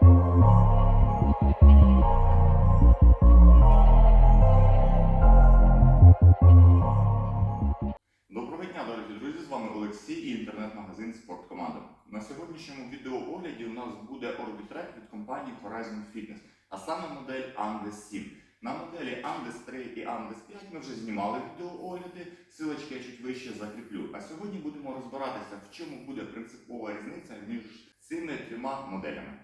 Доброго дня, дорогі друзі! З вами Олексій і інтернет-магазин Спорткоманда. На сьогоднішньому відеоогляді у нас буде Orbitrek від компанії Horizon Fitness, а саме модель Andes 7. На моделі Andes 3 і Andes 5 ми вже знімали відеоогляди, силочки я чуть вище закріплю. А сьогодні будемо розбиратися, в чому буде принципова різниця між цими трьома моделями.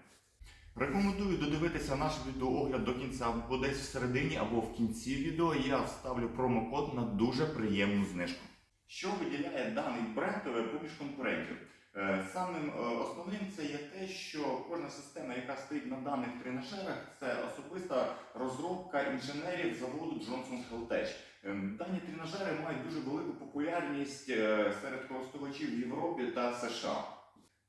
Рекомендую додивитися наш відеоогляд до кінця, або десь всередині або в кінці відео я вставлю промокод на дуже приємну знижку. Що виділяє даний бренд поміж конкурентів? Е, Самим е, основним це є те, що кожна система, яка стоїть на даних тренажерах, це особиста розробка інженерів заводу Johnson Helltech. Е, Дані тренажери мають дуже велику популярність е, серед користувачів в Європі та США.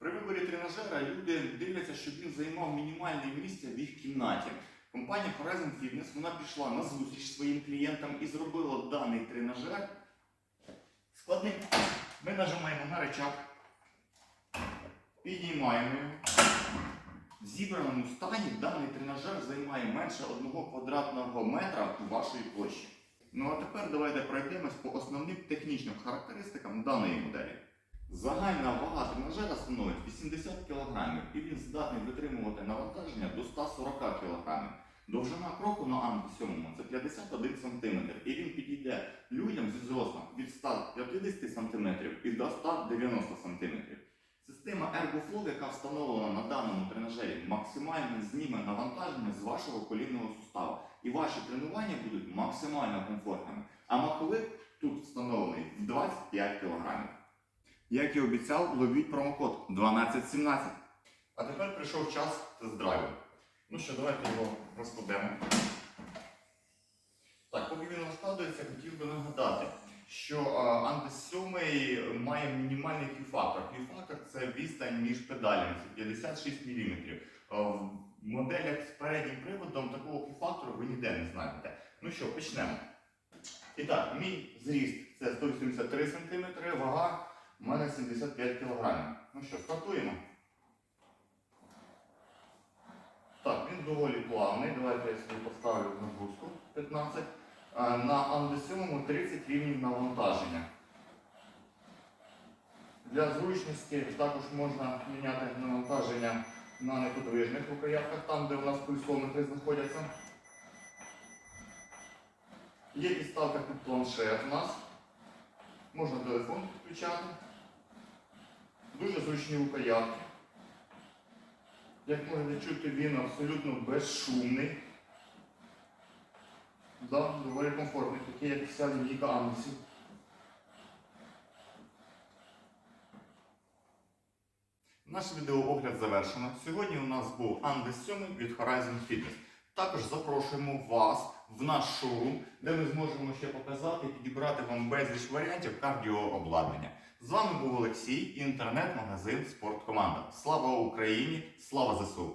При виборі тренажера люди дивляться, щоб він займав мінімальне місце в їх кімнаті. Компанія Horizon Fitness вона пішла на зустріч своїм клієнтам і зробила даний тренажер складним. Ми нажимаємо на рычаг, піднімаємо його. В зібраному стані даний тренажер займає менше 1 квадратного метра вашої площі. Ну а тепер давайте пройдемось по основним технічним характеристикам даної моделі. Загальна вага тренажера становить 80 кг і він здатний витримувати навантаження до 140 кг. Довжина кроку на 7 це 51 см і він підійде людям зі зростом від 150 см і до 190 см. Система ErgoFlow, яка встановлена на даному тренажері, максимально зніме навантаження з вашого колінного сустава. І ваші тренування будуть максимально комфортними. А маховик тут встановлений в 25 кг. Як і обіцяв, ловіть промокод 1217. А тепер прийшов час тест-драйву. Ну що, давайте його розкладемо. Так, поки він розкладується, хотів би нагадати, що Андес 7 має мінімальний Q-фактор. Q-фактор це відстань між педалями, це 56 мм. В моделях з переднім приводом такого Q-фактору ви ніде не знайдете. Ну що, почнемо. І так, мій зріст це 183 см, вага у мене 75 кг. Ну що, стартуємо. Так, він доволі плавний. Давайте я собі поставлю нагрузку 15. На андесьомому 30 рівнів навантаження. Для зручності також можна міняти навантаження на неподвижних рукоятках, там де у нас пульсометри знаходяться. Є підставка під планшет у нас. Можна телефон підключати. Дуже зручні рукоятки. Як можете чути, він абсолютно безшумний. Да, доволі комфортний, такий, як вся лінійка Андесів. Наш відеоогляд завершено. Сьогодні у нас був Andes 7 від Horizon Fitness. Також запрошуємо вас в наш шоурум, де ми зможемо ще показати і підібрати вам безліч варіантів кардіообладнання. З вами був Олексій, інтернет-магазин Спорткоманда. Слава Україні! Слава ЗСУ!